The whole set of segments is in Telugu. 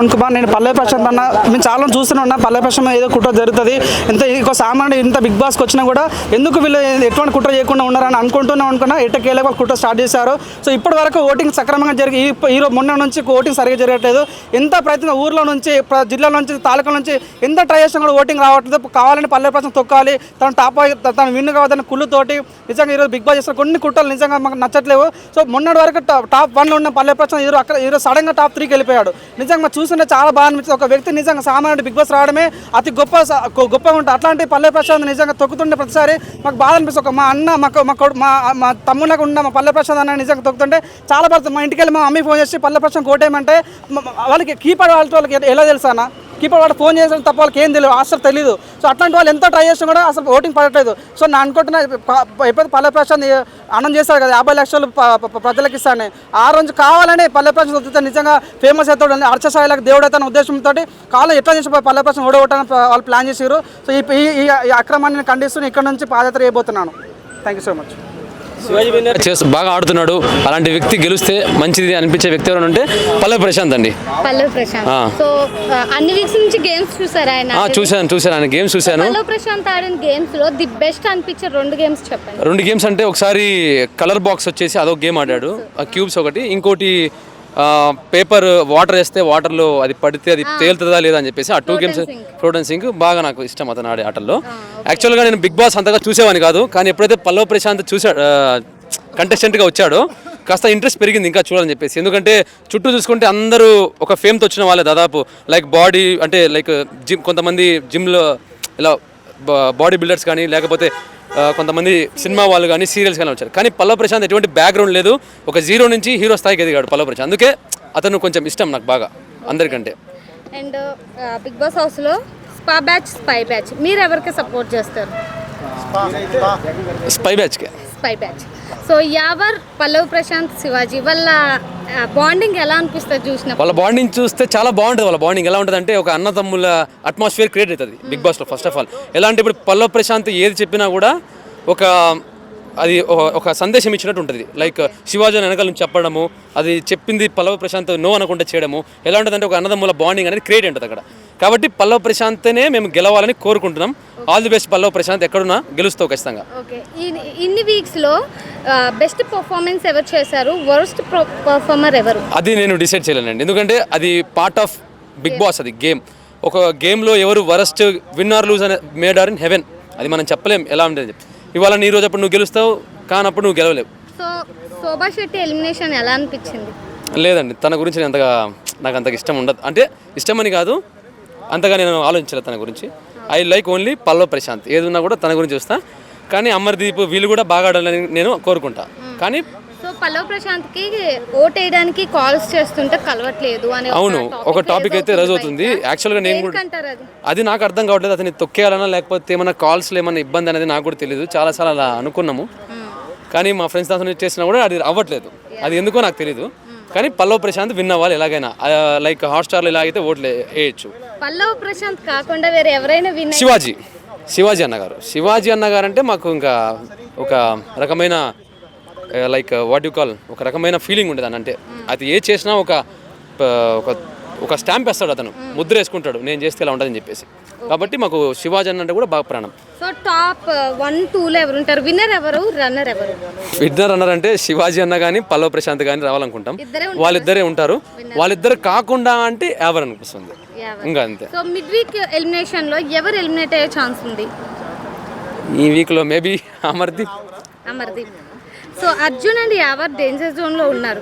పవన్ కుమార్ నేను పల్లె ప్రశాంత్ అన్న మేము చాలా చూస్తూనే ఉన్నా. పల్లె ప్రశాంత్ ఏదో కుట్ర జరుగుతుంది. ఇంత ఇంకో సామాన్యుడు ఇంత బిగ్ బాస్కి వచ్చినా కూడా ఎందుకు వీళ్ళు ఎటువంటి కుట్ర చేయకుండా ఉన్నారని అనుకుంటున్నాం అనుకున్నా ఎట్టకేళ్ళ వాళ్ళు కుట్ర స్టార్ట్ చేశారు. సో ఇప్పటి వరకు ఓటింగ్ సక్రమంగా జరిగి ఈ రోజు మొన్న నుంచి ఓటింగ్ సరిగ్గా జరగట్లేదు. ఎంత ప్రయత్నం ఊర్లో నుంచి ప్ర- జిల్లా నుంచి తాలూకా నుంచి ఎంత ట్రై చేసినా కూడా ఓటింగ్ రావట్లేదు. కావాలని పల్లె ప్రశాంత్ తొక్కాలి. తను టాప్ తను విన్ కావద్దని కుళ్ళుతోటి నిజంగా ఈరోజు బిగ్ బాస్ చేసిన కొన్ని కుట్రలు నిజంగా మాకు నచ్చట్లేవు. సో మొన్నటి వరకు టాప్ వన్లో ఉన్న పల్లె ప్రశాంత్ ఈరోజు అక్కడ ఈరోజు సడన్గా టాప్ త్రీకి వెళ్ళిపోయాడు. నిజంగా చూసి చూస్తుంటే చాలా బాగా అనిపించింది. ఒక వ్యక్తి నిజంగా సామాన్యుడు బిగ్ బాస్ రావడమే అతి గొప్ప స- గొప్పగా ఉంటుంది అట్లాంటి పల్లె ప్రశాంత్ నిజంగా తొక్కుతుంటే ప్రతిసారి మాకు బాధ అనిపిస్తుంది. ఒక మా అన్న మాకు మా మా మా తమ్ముళ్ళకు ఉన్న మా పల్లె ప్రశాంత్ అన్న నిజంగా తొక్కుతుంటే చాలా బాధ. మా ఇంటికి వెళ్ళి మా మమ్మీ ఫోన్ చేసి పల్లె ప్రశాంత్ కోటేమంటే వాళ్ళకి కీపర్ వాళ్ళతో వాళ్ళకి ఎలా తెలుసానా కీపర్ వాడు ఫోన్ చేసిన తప్ప వాళ్ళకి ఏం తెలియదు అసలు తెలియదు సో అట్లాంటి వాళ్ళు ఎంతో ట్రై చేసినా కూడా అసలు ఓటింగ్ పడట్లేదు. సో నేను అనుకుంటున్నా ఎప్పుడైతే పల్లె ప్రశాంత్ అన్నం చేశారు కదా యాభై లక్షలు ప్రజలకు ఇస్తానని ఆ రోజు కావాలని పల్లె ప్రశాంత్ నిజంగా ఫేమస్ అవుతాడు అర్చసాయిలకు దేవుడు అవుతాను ఉద్దేశంతో కాలం ఎట్లా చేసి పల్లె ప్రశాంత్ ఓడగొట్టాలని వాళ్ళు ప్లాన్ చేశారు సో ఈ ఈ- ఈ అక్రమాన్ని ఖండిస్తూ ఇక్కడ నుంచి పాదయాత్ర చేయబోతున్నాను. థ్యాంక్ యూ సో మచ్ చేస్తూ బాగా ఆడుతున్నాడు. అలాంటి వ్యక్తి గెలిస్తే మంచిది అనిపించే వ్యక్తి ఎవరైనా ఉంటే పల్లె ప్రశాంత్ అండి. పల్లవి ప్రశాంత్. సో అన్ని వీక్స్ నుంచి గేమ్స్ చూసారా ఆయన? ఆ, చూశాను చూశాను. ఆయన గేమ్స్ చూశాను. పల్లవి ప్రశాంత్ ఆడిన గేమ్స్లో ది బెస్ట్ అనిపించే రెండు గేమ్స్ చెప్పండి. రెండు గేమ్స్ అంటే ఒకసారి కలర్ బాక్స్ వచ్చేసి అదొక గేమ్ ఆడాడు. ఆ క్యూబ్స్ ఒకటి. ఇంకోటి పేపర్ వాటర్ వేస్తే వాటర్లో అది పడితే అది తేలుతుందా లేదా అని చెప్పేసి ఆ two games float and sink బాగా నాకు ఇష్టం అతను ఆడే ఆటల్లో. యాక్చువల్గా నేను బిగ్ బాస్ అంతగా చూసేవాని కాదు కానీ ఎప్పుడైతే పల్లవ ప్రశాంత్ చూసాడు కంటెస్టెంట్గా వచ్చాడో కాస్త ఇంట్రెస్ట్ పెరిగింది ఇంకా చూడాలని చెప్పేసి. ఎందుకంటే చుట్టూ చూసుకుంటే అందరూ ఒక ఫేమ్తో వచ్చిన వాళ్ళే దాదాపు. లైక్ బాడీ అంటే లైక్ జిమ్ కొంతమంది జిమ్లో ఇలా బాడీ బిల్డర్స్ కానీ లేకపోతే కొంతమంది సినిమా వాళ్ళు కానీ సీరియల్స్ కానీ వచ్చారు. కానీ పల్లవ ప్రశాంత్ ఎటువంటి బ్యాక్గ్రౌండ్ లేదు. ఒక జీరో నుంచి హీరో స్థాయికి ఎదిగాడు పల్లవ ప్రశాంత్. అందుకే అతను కొంచెం ఇష్టం నాకు బాగా అందరికంటే. అండ్ బిగ్ బాస్ హౌస్లో స్పా బ్యాచ్ స్పై బ్యాచ్ మీరు ఎవరికి సపోర్ట్ చేస్తారు spy బ్యాచ్కే spy batch so Yawar Pallavi Prashanth Shivaji వాళ్ళ బాండింగ్ ఎలా అనిపిస్తుంది చూసిన వాళ్ళ బాండింగ్ చూస్తే చాలా బాగుంటుంది వాళ్ళ బాండింగ్ ఎలా ఉంటుంది అంటే ఒక అన్నతమ్ముల అట్మాస్ఫియర్ క్రియేట్ అవుతుంది బిగ్ బాస్లో ఫస్ట్ ఆఫ్ ఆల్ ఎలా అంటే ఇప్పుడు పల్లవ ప్రశాంత్ ఏది చెప్పినా కూడా ఒక అది ఒక- సందేశం ఇచ్చినట్టు ఉంటుంది. లైక్ శివాజీ అని వెనకాల నుంచి చెప్పడము అది చెప్పింది పల్లవ ప్రశాంత్ నో అనుకుంటే చేయడము ఎలా ఉంటుంది అంటే ఒక అన్నదమ్ముల బాండింగ్ అనేది క్రియేట్ ఉంటుంది అక్కడ. కాబట్టి పల్లవ ప్రశాంత్నే మేము గెలవాలని కోరుకుంటున్నాం. All the best Pallavi Prashanth ఎక్కడున్నా గెలుస్తావు ఖచ్చితంగా. ఇన్ని వీక్స్లో బెస్ట్ పర్ఫార్మెన్స్ ఎవరు చేశారు? వర్స్ట్ పర్ఫార్మర్ ఎవరు? అది నేను డిసైడ్ చేయలేనండి. ఎందుకంటే అది పార్ట్ ఆఫ్ బిగ్ బాస్ అది గేమ్ ఒక గేమ్లో ఎవరు వరస్ట్ విన్నర్ లూజ్ అనే మేడ్ ఆర్ ఇన్ హెవెన్ అది మనం చెప్పలేం. ఎలా ఉంటుంది ఇవాళ నీ రోజు అప్పుడు నువ్వు గెలుస్తావు కానప్పుడు నువ్వు గెలవలేవు. సో శోభా శెట్టి ఎలిమినేషన్ ఎలా అనిపించింది? లేదండి తన గురించి నేను అంతగా నాకు అంతగా ఇష్టం ఉండదు. అంటే ఇష్టమని కాదు అంతగా నేను ఆలోచించలేదు తన గురించి. I like only Pallavi Prashanth. ఏది ఉన్నా కూడా తన గురించి చూస్తా. కానీ అమర్దీప్ వీళ్ళు కూడా బాగా ఆడాలని నేను కోరుకుంటా. కానీ సో పల్లవ్ ప్రశాంత్కి ఓట్ వేయడానికి కాల్స్ చేస్తుంటే కలవట్లేదు అని అవును ఒక టాపిక్ అయితే రైజ్ అవుతుంది యాక్చువల్గా నేను కూడా అది? నాకు అర్థం కావట్లేదు. అతన్ని తొక్కేయాలన్నా లేకపోతే ఏమైనా కాల్స్లో ఏమైనా ఇబ్బంది అనేది నాకు కూడా తెలియదు చాలాసార్లు అలా అనుకున్నాము. కానీ మా ఫ్రెండ్స్ దాంతో చేసినా కూడా అది అవ్వట్లేదు. అది ఎందుకో నాకు తెలియదు కానీ పల్లవ్ ప్రశాంత్ విన్ అవ్వాలి ఎలాగైనా. లైక్ హాట్స్టార్లో ఇలా అయితే ఓట్లు వేయచ్చు. పల్లవ్ ప్రశాంత్ కాకుండా వేరే ఎవరైనా విన్ శివాజీ. శివాజీ అన్నగారు. శివాజీ అన్నగారు అంటే మాకు ఇంకా ఒక రకమైన లైక్ వాట్ యు కాల్ ఒక రకమైన ఫీలింగ్ ఉండేది అని అంటే అది ఏ చేసినా ఒక ఒక స్టాంప్ వేస్తాడు అతను. ముద్ర వేసుకుంటాడు నేను చేస్తే ఇలా ఉంటుందని చెప్పేసి. కాబట్టి మాకు శివాజీ అన్న అంటే కూడా బాగా ప్రాణం. సో టాప్ వన్ టూలో ఎవరు ఉంటారు? విన్నర్ ఎవరు? రన్నర్ ఎవరు? విన్నర్ అన్నారు అంటే శివాజీ అన్న కానీ పల్లవ ప్రశాంత్ కానీ రావాలనుకుంటాం. వాళ్ళిద్దరే ఉంటారు. వాళ్ళిద్దరు కాకుండా అంటే ఎవరు అనిపిస్తుంది? ఇంకా అంతే. సో మిడ్ వీక్ ఎలిమినేషన్లో ఎవరు ఎలిమినేట్ అయ్యే ఛాన్స్ ఉంది? ఈ వీక్లో maybe Amardeep. Amardeep. So Arjun and Yawar danger జోన్లో ఉన్నారు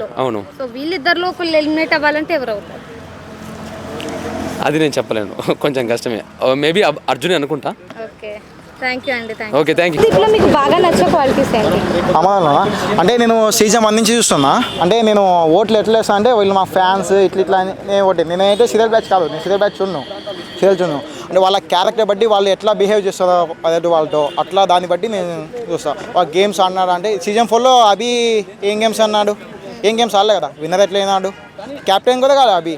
లో. అవును. సో వీళ్ళిద్దరిలో ఒకళ్ళు ఎలిమినేట్ అవ్వాలంటే ఎవరు అవుతారు? అది నేను చెప్పలేను. కొంచెం కష్టమే. మేబీ అర్జునే అనుకుంటా. ఓకే. థ్యాంక్ యూ అండి థ్యాంక్ ఓకే థ్యాంక్ యూ మీకు బాగా నచ్చే క్వాలిటీస్ ఏంటి? అమదానా అంటే నేను సీజన్ నుంచి చూస్తున్నా. అంటే నేను ఓట్లు ఎట్లా వేస్తా అంటే వీళ్ళు మా ఫ్యాన్స్ ఇట్లా ఇట్లా అని నేను ఓటే నేనైతే సీరియల్ బ్యాచ్ కాదు. నేను సీరియల్ బ్యాచ్ చూడను. సీరియల్ చూడను. అంటే వాళ్ళ క్యారెక్టర్ బట్టి వాళ్ళు ఎట్లా బిహేవ్ చేస్తారో అదే వాళ్ళతో. అట్లా దాన్ని బట్టి నేను చూస్తా. వాళ్ళ గేమ్స్ అన్నాడు అంటే సీజన్ ఫోర్లో అభి ఏం గేమ్స్ అన్నాడు? ఏం గేమ్స్ ఆడలే కదా? విన్నర్ ఎట్లా అయినాడు? కెప్టెన్ కూడా కాదు అభి.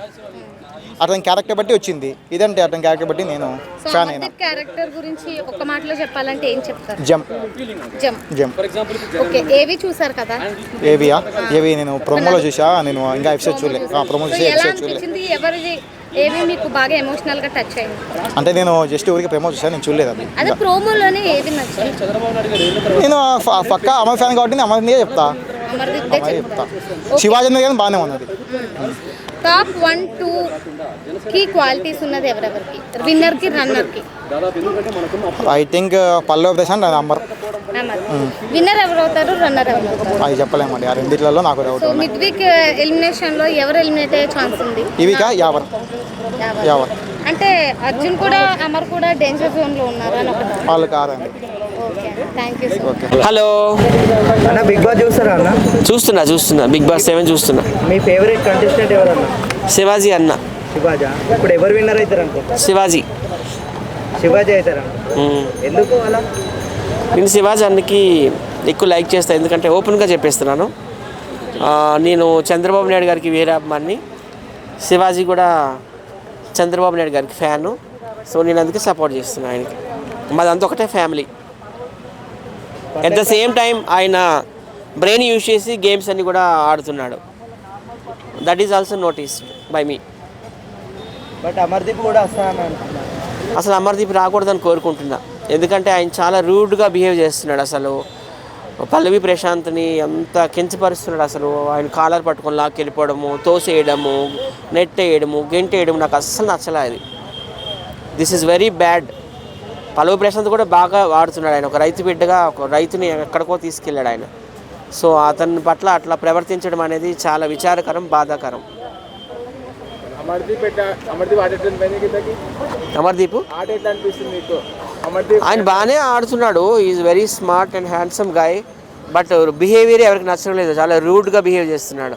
అతని క్యారెక్టర్ బట్టి వచ్చింది. ఇదంటే అతని క్యారెక్టర్ బట్టి నేను ఫ్యాన్ అయినా. క్యారెక్టర్ గురించి ఒక మాటలో చెప్పాలంటే ఏం చెప్తారు? జమ్ జమ్ జమ్ ఓకే ఏవి చూసారు కదా? ఏవియా? ఏవి నేను ప్రోమోలో చూసా నేను ఇంకా ఎపిసోడ్ చూడలే. ప్రోమో చూసి ఎపిసోడ్ చూడలే. అనిపించింది? ఎవరిది ఏవి మీకు బాగా ఎమోషనల్గా టచ్ అయింది అంటే నేను జస్ట్ ఊరికి ప్రేమో చూసా నేను చూడలేదు అది. అదే ప్రోమోలోనే ఏది నచ్చింది? నేను పక్కా అమర్ ఫ్యాన్ కాబట్టి అమర్నే చెప్తా. అమరే చెప్తా శివాజీ కానీ బాగానే ఉన్నది. టాప్ వన్ టూ కి క్వాలిటీస్ ఉన్నది ఎవరెవరికి? విన్నర్కి రన్నర్కి I think Pallavi Prashanth and Amar. Winner ఎవరు అవుతారు రన్నర్ ఎవరు అవుతారు అది చెప్పలేమండి ఆ రెండిట్లలో నాకు డౌట్ సో మిడ్ వీక్ ఎలిమినేషన్లో ఎవరు ఎలిమినేట్ అయ్యే ఛాన్స్ ఉంది? ఇవికా యావర్. యావర్. యావర్. అంటే అర్జున్ కూడా అమర్ కూడా డేంజర్ జోన్లో ఉన్నారు అని ఒకటి. వాళ్ళు కారండి. హలో అన్న బిగ్ బాస్ చూస్తారా అన్న? చూస్తున్నా చూస్తున్నా. బిగ్ బాస్ సెవెన్ చూస్తున్నా. మీ ఫేవరెట్ కంటెస్టెంట్ ఎవరన్నా? శివాజీ అన్న. శివాజా? ఇప్పుడు ఎవరు విన్నర్ అవుతారు అనుకో శివాజీ శివాజీ అవుతారా. ఎందుకు అలా? నేను శివాజీ అన్నకి ఎక్కువ లైక్ చేస్తాను ఎందుకంటే ఓపెన్గా చెప్పేస్తున్నాను. ఆ, నేను చంద్రబాబు నాయుడు గారికి వేరే అమ్మాన్ని శివాజీ కూడా చంద్రబాబు నాయుడు గారికి ఫ్యాను. సో నేను అందుకే సపోర్ట్ చేస్తున్నాను ఆయనకి. మాదంతా ఒకటే family at the same time ఆయన బ్రెయిన్ యూజ్ చేసి గేమ్స్ అన్ని కూడా ఆడుతున్నాడు. That is also notice by me but Amardeep కూడా అసలు అమర్దీప్ రాకూడదని కోరుకుంటున్నా. ఎందుకంటే ఆయన చాలా రూడ్గా బిహేవ్ చేస్తున్నాడు అసలు. పల్లవి ప్రశాంత్ని అంత కించపరుస్తున్నాడు అసలు. ఆయన కాలర్ పట్టుకొని లాక్కి వెళ్ళిపోవడము తోసేయడము నెట్ వేయడము గెంటేయడము నాకు అస్సలు నచ్చలే అది this is very bad Pallavi Prashanth కూడా బాగా వాడుతున్నాడు ఆయన. ఒక రైతు బిడ్డగా ఒక రైతుని ఎక్కడికో తీసుకెళ్ళాడు ఆయన. సో అతని పట్ల అట్లా ప్రవర్తించడం అనేది చాలా విచారకరం బాధాకరం. అమర్దీప్ ఆయన బాగానే ఆడుతున్నాడు. Is very smart and handsome guy but behaviour ఎవరికి నచ్చడం లేదు. చాలా రూడ్గా బిహేవ్ చేస్తున్నాడు.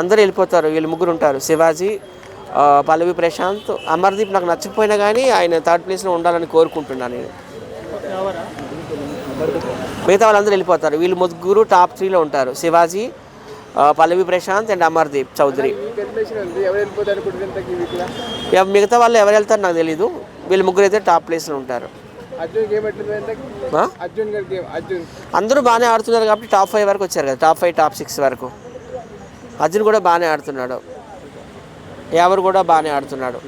అందరూ వెళ్ళిపోతారు. వీళ్ళు ముగ్గురు ఉంటారు. శివాజీ పల్లవి ప్రశాంత్ అమర్దీప్ నాకు నచ్చకపోయినా కానీ ఆయన థర్డ్ ప్లేస్లో ఉండాలని కోరుకుంటున్నాను నేను. మిగతా వాళ్ళందరూ వెళ్ళిపోతారు. వీళ్ళు ముగ్గురు టాప్ త్రీలో ఉంటారు. శివాజీ పల్లవి ప్రశాంత్ అండ్ అమర్దీప్ చౌదరి. ఇక మిగతా వాళ్ళు ఎవరు వెళ్తారు నాకు తెలీదు. వీళ్ళు ముగ్గురు అయితే టాప్ ప్లేస్లో ఉంటారు. అందరూ బాగానే ఆడుతున్నారు కాబట్టి టాప్ ఫైవ్ వరకు వచ్చారు కదా. టాప్ ఫైవ్ టాప్ సిక్స్ వరకు. అర్జున్ కూడా బాగానే ఆడుతున్నాడు. ఎవరు కూడా బాగానే ఆడుతున్నాడు.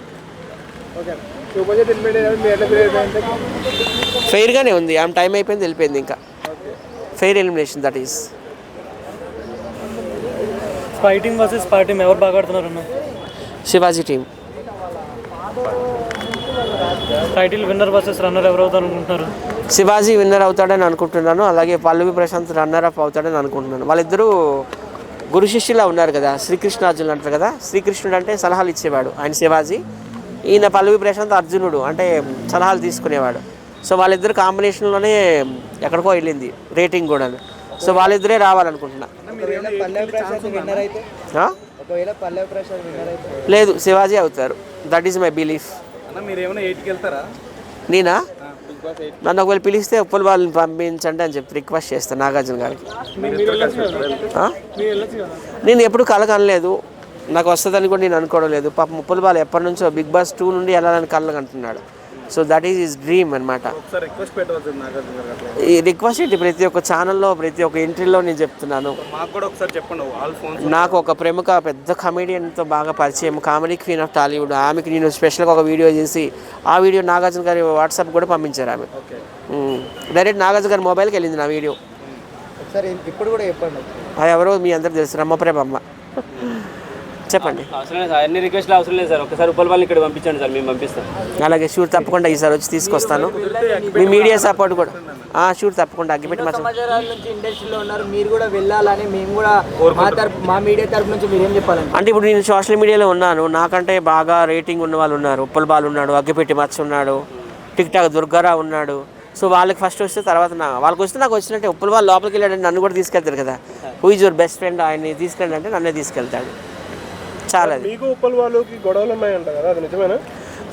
ఫెయిర్గానే ఉంది. ఆమె టైం అయిపోయింది వెళ్ళిపోయింది ఇంకా. Fair elimination that is fighting versus పార్టీం ఎవరు బాగా ఆడుతున్నారు అన్న? Shivaji team title winner versus runner ఎవరు అవుతారు అనుకుంటున్నారు? శివాజీ విన్నర్ అవుతాడని అనుకుంటున్నాను. అలాగే పల్లవి ప్రశాంత్ రన్నర్ అప్ అవుతాడని అనుకుంటున్నాను. వాళ్ళిద్దరూ గురు శిష్యులా ఉన్నారు కదా శ్రీకృష్ణార్జునులు అంటారు కదా శ్రీకృష్ణుడు అంటే సలహాలు ఇచ్చేవాడు. ఆయన శివాజీ ఈయన పల్లవి ప్రశాంత్ అర్జునుడు అంటే సలహాలు తీసుకునేవాడు. సో వాళ్ళిద్దరు కాంబినేషన్లోనే ఎక్కడికో వెళ్ళింది రేటింగ్ కూడా. సో వాళ్ళిద్దరే రావాలనుకుంటున్నా. ఒకవేళ పల్లవి ప్రశాంత్ విన్నర్ అయితే? ఆ? ఒకవేళ పల్లవి ప్రశాంత్ విన్నర్ అయితే? లేదు శివాజీ అవుతారు. దట్ ఈస్ మై బిలీఫ్ మీరు ఏమైనా ఎయిట్కి వెళ్తారా? నేనా? నన్ను ఒకవేళ పిలిస్తే ఉప్పల్ వాళ్ళని పంపించండి అని చెప్పి రిక్వెస్ట్ చేస్తాను నాగార్జున గారికి? నేను ఎప్పుడు కలగనలేదు. నాకు వస్తుందని కూడా నేను అనుకోవడం లేదు. పాపం ముప్పల్ బాల్ ఎప్పటి నుంచో బిగ్ బాస్ టూ నుండి వెళ్ళాలని కలగంటున్నాడు so that is his dream అనమాట ఈ రిక్వెస్ట్ ఏంటి? ప్రతి ఒక్క ఛానల్లో ప్రతి ఒక్క ఎంట్రీలో నేను చెప్తున్నాను. నాకు ఒక ప్రముఖ పెద్ద కమెడియన్తో బాగా పరిచయం కామెడీ క్వీన్ ఆఫ్ టాలీవుడ్ ఆమెకి నేను స్పెషల్గా ఒక వీడియో చేసి ఆ వీడియో నాగార్జున గారి వాట్సాప్ కూడా పంపించారు ఆమె. డైరెక్ట్ నాగార్జున గారి మొబైల్కి వెళ్ళింది నా వీడియో ఒకసారి ఇప్పుడు కూడా చెప్పండి. అది ఎవరో మీ అందరు తెలుసు రమ్మప్రేమమ్మ చెప్పండి. అవసరం లేదు సార్ అన్ని రిక్వెస్ట్లు అవసరం లేదు సార్. ఒకసారి ఉప్పల్ వాళ్ళని ఇక్కడ పంపించండి సార్ మేము పంపిస్తాం. అలాగే షూట్ తప్పకుండా ఈసారి వచ్చి తీసుకొస్తాను. మీ మీడియా సపోర్ట్ కూడా. ఆ, షూట్ తప్పకుండా అగ్గిపెట్టి సమాచారాల నుంచి ఇండస్ట్రీలో ఉన్నారు మీరు కూడా వెళ్ళాలని మేము కూడా మా తరపు మా మీడియా తరపు నుంచి మీరు ఏం చెప్పాలండి అంటే ఇప్పుడు నేను సోషల్ మీడియాలో ఉన్నాను. నాకంటే బాగా రేటింగ్ ఉన్న వాళ్ళు ఉన్నారు. ఉప్పల్ బాల్ ఉన్నాడు అగ్గిపెట్టి మచ్చ ఉన్నాడు టిక్ టాక్ దుర్గారావు ఉన్నాడు. సో వాళ్ళకి ఫస్ట్ వస్తే తర్వాత నా వాళ్ళకి వస్తే నాకు వచ్చినట్టే. ఉప్పల్ బాల్ లోపలికి వెళ్ళాడంటే నన్ను కూడా తీసుకెళ్తారు కదా. Who is your best friend ఆయన్ని తీసుకెళ్ళండి అంటే నన్నే తీసుకెళ్తాడు. చాలా మీకు ఉప్పల్ వాళ్ళకి గొడవలు ఉన్నాయంట కదా అది నిజమేనా?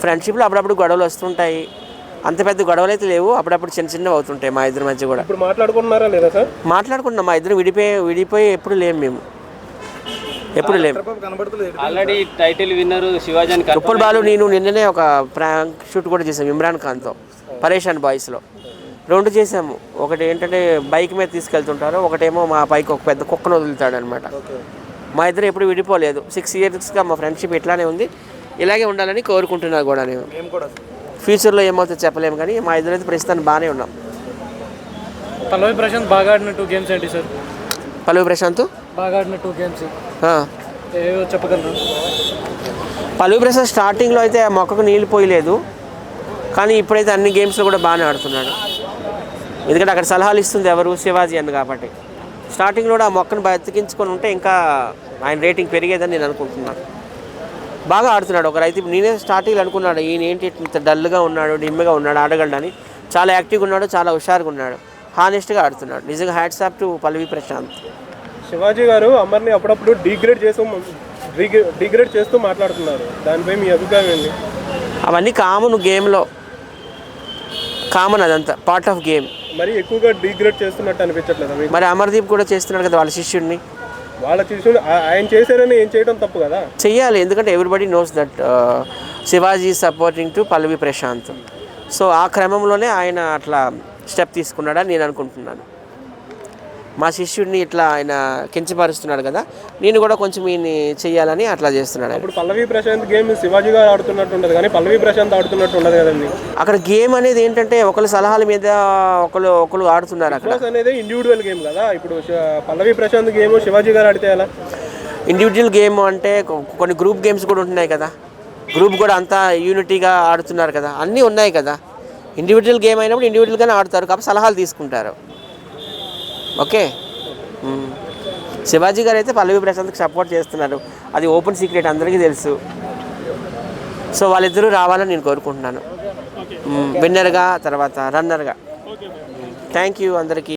ఫ్రెండ్షిప్లో అప్పుడప్పుడు గొడవలు వస్తుంటాయి. అంత పెద్ద గొడవలు అయితే లేవు. అప్పుడప్పుడు చిన్న చిన్నవి అవుతుంటాయి మా ఇద్దరి మధ్య కూడా. ఇప్పుడు మాట్లాడుకుంటున్నారా లేదా సార్? మాట్లాడుకుంటున్నాం. మా ఇద్దరు విడిపోయి విడిపోయి ఎప్పుడు లేము మేము. ఎప్పుడు లేవు already title winner Shivaji Uppal Balu నేను నిన్ననే ఒక ప్రాంక్ షూట్ కూడా చేసాము ఇమ్రాన్ ఖాన్తో పరేషాన్ బాయ్స్లో. రెండు చేసాము ఒకటి ఏంటంటే బైక్ మీద తీసుకెళ్తుంటారు ఒకటేమో మా బైక్ ఒక పెద్ద కుక్కను వదులుతాడు అనమాట మా ఇద్దరు ఎప్పుడు విడిపోలేదు. సిక్స్ ఇయర్స్గా మా ఫ్రెండ్షిప్ ఇట్లానే ఉంది. ఇలాగే ఉండాలని కోరుకుంటున్నా కూడా నేను. ఫ్యూచర్లో ఏమవుతుందో చెప్పలేము కానీ మా ఇద్దరు అయితే ప్రస్తుతానికి బాగానే ఉన్నాం. పల్లవి ప్రశాంత్ బాగా ఆడిన టూ గేమ్స్ ఏంటి సార్? పల్లవి ప్రశాంత్? బాగా ఆడిన టూ గేమ్స్. ఏవో చెప్పగలరు? పల్లవి ప్రసాద్ స్టార్టింగ్లో అయితే ఆ మొక్కకు నీళ్ళు పోయలేదు. కానీ ఇప్పుడైతే అన్ని గేమ్స్లో కూడా బాగానే ఆడుతున్నాడు. ఎందుకంటే అక్కడ సలహాలు ఇస్తుంది ఎవరు? శివాజీ అని కాబట్టి. స్టార్టింగ్లో కూడా ఆ మొక్కను బతికించుకొని ఉంటే ఇంకా ఆయన రేటింగ్ పెరిగేదని నేను అనుకుంటున్నాను బాగా ఆడుతున్నాడు. ఒకరు అయితే నేనే స్టార్టింగ్లో అనుకున్నాడు ఈయన ఏంటి ఇంత డల్గా ఉన్నాడు డిమ్గా ఉన్నాడు ఆడగలడని. చాలా యాక్టివ్గా ఉన్నాడు చాలా హుషారుగా ఉన్నాడు. హానెస్ట్గా ఆడుతున్నాడు. నిజంగా hats off to Pallavi Prashanth. Shivaji garu అమర్ని అప్పుడప్పుడు డిగ్రేడ్ చేస్తూ డిగ్రేడ్ చేస్తూ మాట్లాడుతున్నారు. దానిపై మీ అభిప్రాయం ఏంటి? అవన్నీ కామన్ గేమ్లో. కామన్ అదంతా. Part of game. మరి ఎక్కువగా డిగ్రేడ్ చేస్తున్నట్టు అనిపించట్లేదా మరి అమర్దీప్ కూడా చేస్తున్నాడు కదా వాళ్ళ శిష్యుడిని. వాళ్ళ శిష్యుడు ఆయన చేశారని ఏం చేయడం తప్పు కదా? చెయ్యాలి ఎందుకంటే everybody knows that Shivaji supporting to Pallavi Prashanth. So ఆ క్రమంలోనే ఆయన అట్లా స్టెప్ తీసుకున్నాడని నేను అనుకుంటున్నాను. మా శిష్యుడిని ఇట్లా ఆయన కించపరుస్తున్నాడు కదా నేను కూడా కొంచెం ఈయన్ని చెయ్యాలని అట్లా చేస్తున్నాడు ఇప్పుడు పల్లవి ప్రశాంత్ గేమ్ శివాజీ గారు ఆడుతున్నట్టు ఉండదు కానీ పల్లవి ప్రశాంత్ ఆడుతున్నట్టు ఉండదు కదండి. అక్కడ గేమ్ అనేది ఏంటంటే ఒకళ్ళ సలహాల మీద ఒకళ్ళు ఒకళ్ళు ఆడుతున్నారు అక్కడ. అనేది ఇండివిజువల్ గేమ్ కదా? ఇప్పుడు పల్లవి ప్రశాంత్ గేమ్ శివాజీ గారు ఆడితే ఎలా? ఇండివిజువల్ గేమ్ అంటే కొన్ని గ్రూప్ గేమ్స్ కూడా ఉంటున్నాయి కదా. గ్రూప్ కూడా అంతా యూనిటీగా ఆడుతున్నారు కదా. అన్నీ ఉన్నాయి కదా. ఇండివిజువల్ గేమ్ అయినప్పుడు ఇండివిజువల్గానే ఆడతారు కాబట్టి సలహాలు తీసుకుంటారు. ఓకే. శివాజీ గారు అయితే పల్లవి ప్రశాంత్కి సపోర్ట్ చేస్తున్నారు. అది ఓపెన్ సీక్రెట్ అందరికీ తెలుసు. సో వాళ్ళిద్దరూ రావాలని నేను కోరుకుంటున్నాను. విన్నర్గా తర్వాత రన్నర్గా. థ్యాంక్ యూ అందరికీ.